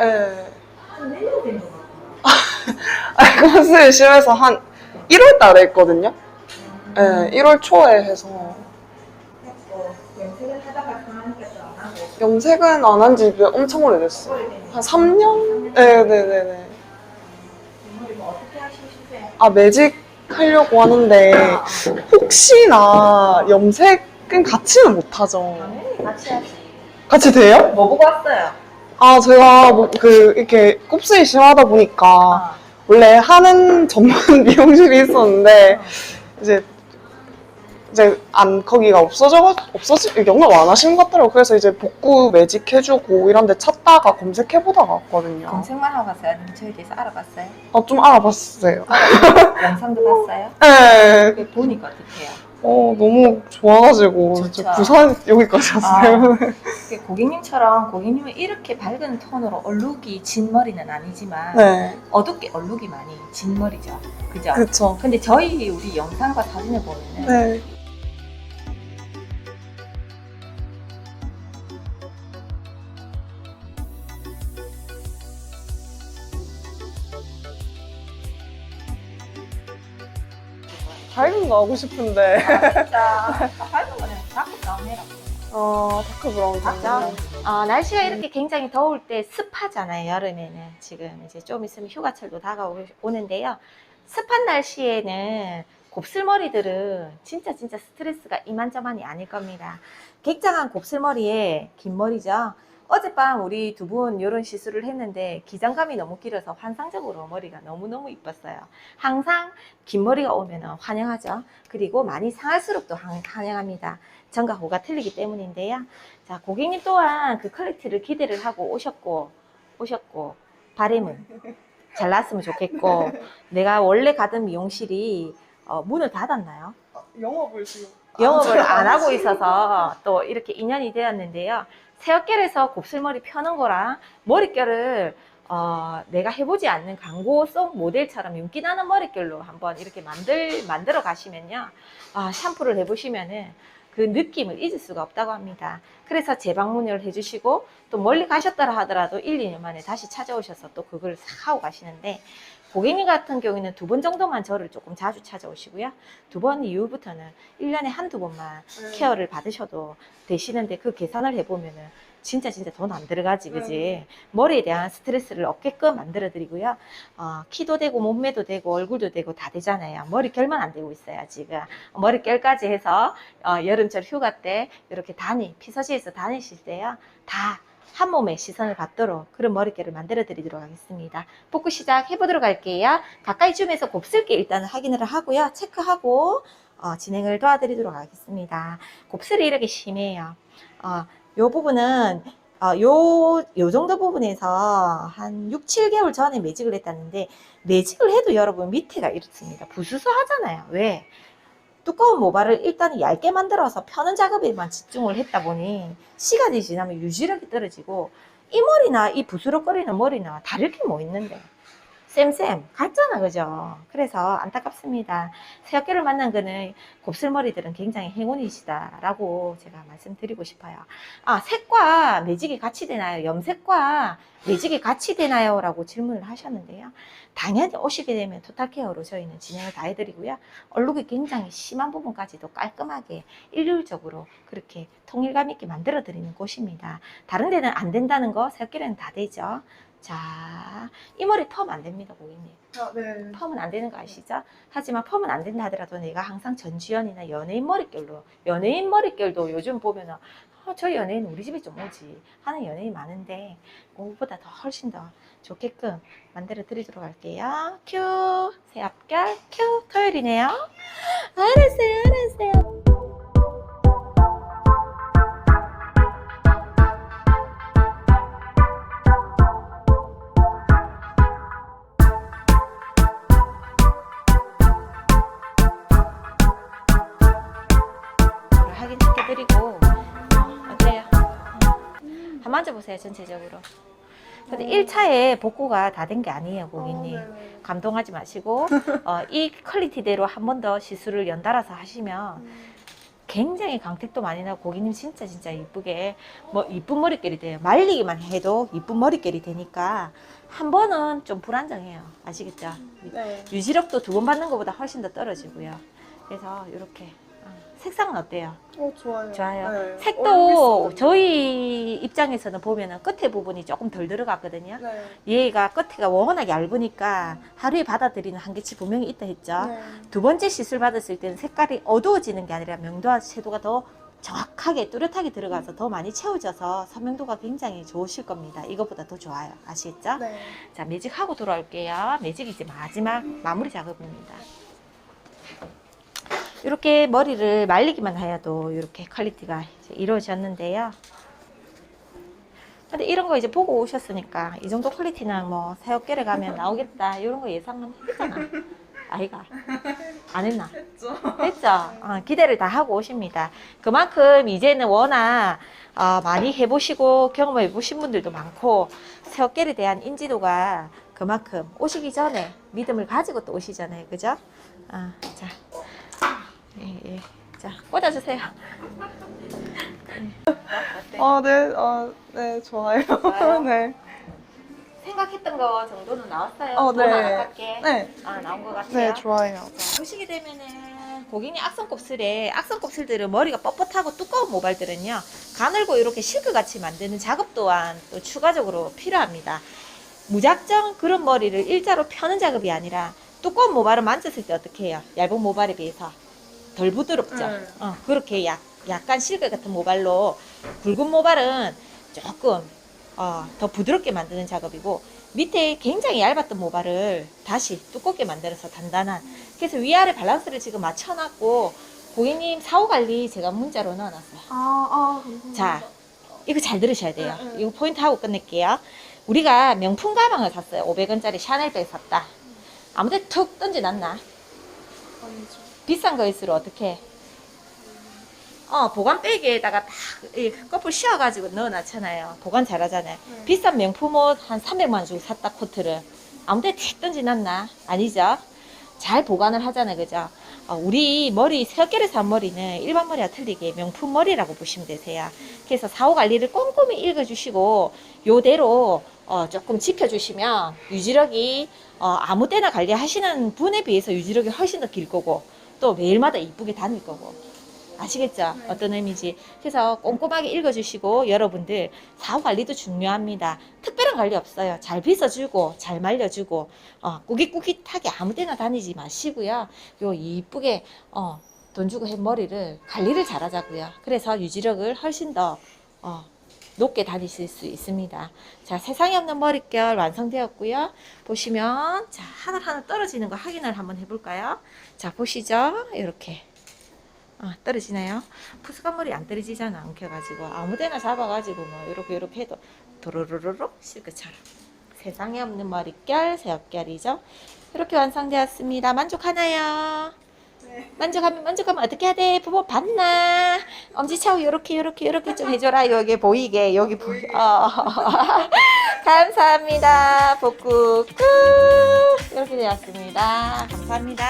예. 한 내년 된것 같아요. 아, 곱슬 심해서 한 1월 달에 했거든요. 예, 1월 초에 해서. 어, 하다가 하고. 염색은 안 한 지 엄청 오래됐어요. 오래되니까. 한 3년? 네네네네. 머리 뭐 어떻게 하시세요? 아, 매직 하려고 하는데, 아, 혹시나 염색은 같이는 못하죠. 당연히 같이 하지. 같이 돼요? 뭐 보고 왔어요? 아, 제가 뭐, 그, 이렇게 곱슬이 심하다 보니까, 아, 원래 하는 전문 미용실이 있었는데, 이제, 이제, 안, 거기가 없어져, 없어지, 영업 안 하시는 것 같더라고요. 그래서 이제 복구 매직 해주고 이런 데 찾다가 검색해보다가 왔거든요. 검색만 하고 갔어요? 아니면 저에 대해서 알아봤어요? 아, 좀 알아봤어요. 영상도 봤어요? 네. 그게 보니까 어떡해요? 어, 너무 좋아가지고, 좋죠. 저 부산 여기까지 왔어요. 그게 고객님처럼 고객님은 이렇게 밝은 톤으로 얼룩이 진 머리는 아니지만 네. 어둡게 얼룩이 많이 진 머리죠. 그죠? 그쵸. 근데 저희 우리 영상과 사진을 보면은 네. 하고 싶은데. 진짜 밝은 거는 자꾸 다운해라. 어, 다크 브라운 맞죠? 어, 날씨가 이렇게 굉장히 더울 때 습하잖아요. 여름에는 지금 이제 좀 있으면 휴가철도 다가오는데요. 습한 날씨에는 곱슬머리들은 진짜 진짜 스트레스가 이만저만이 아닐 겁니다. 굉장한 곱슬머리에 긴 머리죠. 어젯밤 우리 두 분 이런 시술을 했는데 기장감이 너무 길어서 환상적으로 머리가 너무너무 이뻤어요. 항상 긴 머리가 오면 환영하죠. 그리고 많이 상할수록 또 환- 환영합니다. 전과 후가 틀리기 때문인데요. 자, 고객님 또한 그 퀄리티를 기대를 하고 오셨고, 오셨고, 바램은 잘 났으면 좋겠고, 내가 원래 가던 미용실이 어, 문을 닫았나요? 영업을 지금. 영업을 안 하고 있어서 또 이렇게 인연이 되었는데요. 새어결에서 곱슬머리 펴는 거랑 머릿결을 어, 내가 해보지 않는 광고 속 모델처럼 윤기 나는 머릿결로 한번 이렇게 만들, 만들어 가시면요. 아, 샴푸를 해보시면은 그 느낌을 잊을 수가 없다고 합니다. 그래서 재방문을 해주시고 또 멀리 가셨더라 하더라도 1, 2년 만에 다시 찾아오셔서 또 그걸 싹 하고 가시는데 고객님 같은 경우에는 두 번 정도만 저를 조금 자주 찾아오시고요. 두 번 이후부터는 1년에 한두 번만 케어를 받으셔도 되시는데 그 계산을 해보면은 진짜 진짜 돈 안 들어가지, 그지? 머리에 대한 스트레스를 없게끔 만들어 드리고요. 어, 키도 되고 몸매도 되고 얼굴도 되고 다 되잖아요. 머리결만 안 되고 있어요, 지금. 머리결까지 해서 어, 여름철 휴가 때 이렇게 다니, 피서지에서 다니실 때요. 다 한 몸에 시선을 받도록 그런 머릿결을 만들어 드리도록 하겠습니다. 복구 시작 해 보도록 할게요. 가까이 줌해서 곱슬게 일단 확인을 하고요. 체크하고 어, 진행을 도와드리도록 하겠습니다. 곱슬이 이렇게 심해요. 어, 요 부분은 어, 요, 요 정도 부분에서 한 6, 7개월 전에 매직을 했다는데 매직을 해도 여러분 밑에가 이렇습니다. 부수수 하잖아요. 왜? 두꺼운 모발을 일단 얇게 만들어서 펴는 작업에만 집중을 했다 보니 시간이 지나면 유지력이 떨어지고 이 머리나 이 부스럭거리는 머리나 다를 게 뭐 있는데 쌤쌤 같잖아 그죠? 그래서 안타깝습니다. 새어깨를 만난 거는 곱슬머리들은 굉장히 행운이시다 라고 제가 말씀드리고 싶어요. 아 색과 매직이 같이 되나요? 염색과 매직이 같이 되나요? 라고 질문을 하셨는데요. 당연히 오시게 되면 토탈케어로 저희는 진행을 다 해드리고요. 얼룩이 굉장히 심한 부분까지도 깔끔하게 일률적으로 그렇게 통일감 있게 만들어 드리는 곳입니다. 다른 데는 안 된다는 거 새어깨는 다 되죠 자, 이 머리 펌 안 됩니다, 고객님. 아, 네. 펌은 안 되는 거 아시죠? 하지만 펌은 안 된다 하더라도 내가 항상 전지현이나 연예인 머릿결로, 연예인 머릿결도 요즘 보면은, 아, 저 연예인 우리 집에 좀 오지. 하는 연예인 많은데, 그거보다 더 훨씬 더 좋게끔 만들어 드리도록 할게요. 큐! 새 앞결, 큐! 토요일이네요. 알았어요, 알았어요. 한번 만져보세요 전체적으로 근데 1차에 복구가 다 된 게 아니에요 고객님 감동하지 마시고 어, 이 퀄리티대로 한 번 더 시술을 연달아서 하시면 굉장히 광택도 많이 나고 고객님 진짜 진짜 이쁘게 뭐 이쁜 머릿결이 돼요. 말리기만 해도 이쁜 머릿결이 되니까 한 번은 좀 불안정해요. 아시겠죠? 네. 유지력도 두 번 받는 것보다 훨씬 더 떨어지고요. 그래서 이렇게 어, 색상은 어때요? 어, 좋아요. 좋아요. 네. 어, 색도 저희 입장에서는 보면은 끝에 부분이 조금 덜 들어갔거든요. 네. 얘가 끝에가 워낙 얇으니까 하루에 받아들이는 한계치 분명히 있다 했죠. 네. 두 번째 시술 받았을 때는 색깔이 어두워지는 게 아니라 명도와 채도가 더 정확하게 뚜렷하게 들어가서 더 많이 채워져서 선명도가 굉장히 좋으실 겁니다. 이것보다 더 좋아요. 아시겠죠? 네. 자, 매직하고 돌아올게요. 매직이 이제 마지막 마무리 작업입니다. 이렇게 머리를 말리기만 해도 이렇게 퀄리티가 이루어졌는데요. 근데 이런 거 이제 보고 오셨으니까 이 정도 퀄리티는 뭐 새어깨를 가면 나오겠다 이런 거 예상은 했잖아. 아이가 안 했나? 했죠. 했죠. 어, 기대를 다 하고 오십니다. 그만큼 이제는 워낙 어, 많이 해보시고 경험해 보신 분들도 많고 새어깨에 대한 인지도가 그만큼 오시기 전에 믿음을 가지고 또 오시잖아요. 그죠? 아, 자. 자, 꽂아주세요. 어때? 아, 네. 아, 네, 좋아요. 좋아요? 네. 생각했던 거 정도는 나왔어요. 어, 돈 네. 안 아깝게. 네. 아, 나온 것 같아요. 네, 좋아요. 자, 보시게 되면은 고객님 악성 곱슬에 악성 곱슬들은 머리가 뻣뻣하고 두꺼운 모발들은요 가늘고 이렇게 실크같이 만드는 작업 또한 또 추가적으로 필요합니다. 무작정 그런 머리를 일자로 펴는 작업이 아니라 두꺼운 모발을 만졌을 때 어떻게 해요? 얇은 모발에 비해서 덜 부드럽죠. 네. 어, 그렇게 약, 약간 실크 같은 모발로 굵은 모발은 조금 어, 더 부드럽게 만드는 작업이고 밑에 굉장히 얇았던 모발을 다시 두껍게 만들어서 단단한 그래서 위아래 밸런스를 지금 맞춰놨고 고객님 사후 관리 제가 문자로 넣어놨어요. 아, 아. 자, 이거 잘 들으셔야 돼요. 응, 응. 이거 포인트 하고 끝낼게요. 우리가 명품 가방을 샀어요. 500원짜리 샤넬백 샀다. 아무데 툭 던져놨나? 아니죠. 비싼 거일수록 어떻게? 어, 보관백에다가 딱이 거풀 씌워가지고 넣어놨잖아요. 보관 잘하잖아요. 네. 비싼 명품 옷 한 300만 원 주고 샀다 코트를 아무데 틱 던져놨나? 아니죠? 잘 보관을 하잖아요, 그죠? 어, 우리 머리 새어깨를 산 머리는 일반 머리와 틀리게 명품 머리라고 보시면 되세요. 그래서 사후 관리를 꼼꼼히 읽어주시고 요대로 어, 조금 지켜주시면 유지력이 어, 아무 때나 관리하시는 분에 비해서 유지력이 훨씬 더 길 거고 또 매일마다 이쁘게 다닐 거고 아시겠죠? 네. 어떤 의미인지. 그래서 꼼꼼하게 읽어주시고 여러분들 사후 관리도 중요합니다. 특별한 관리 없어요. 잘 빗어주고 잘 말려주고 어, 꾸깃꾸깃하게 아무 데나 다니지 마시고요. 요 이쁘게 어, 돈 주고 한 머리를 관리를 잘하자고요. 그래서 유지력을 훨씬 더 어, 높게 다니실 수 있습니다. 자, 세상에 없는 머릿결 완성되었고요. 보시면 자 하늘 떨어지는 거 확인을 한번 해볼까요? 자 보시죠, 이렇게. 아, 떨어지나요? 푸스간 머리 안 떨어지잖아, 엉켜가지고. 아무데나 잡아가지고, 뭐, 이렇게, 이렇게 해도, 도로로로로 실크처럼. 세상에 없는 머릿결, 새어결이죠. 이렇게 완성되었습니다. 만족하나요? 네. 만족하면, 만족하면 어떻게 해야 돼? 부모 봤나? 엄지차고 요렇게, 요렇게, 요렇게 좀 해줘라. 여기 보이게, 여기 보이, 어. 감사합니다. 복구 끝! 이렇게 되었습니다. 감사합니다.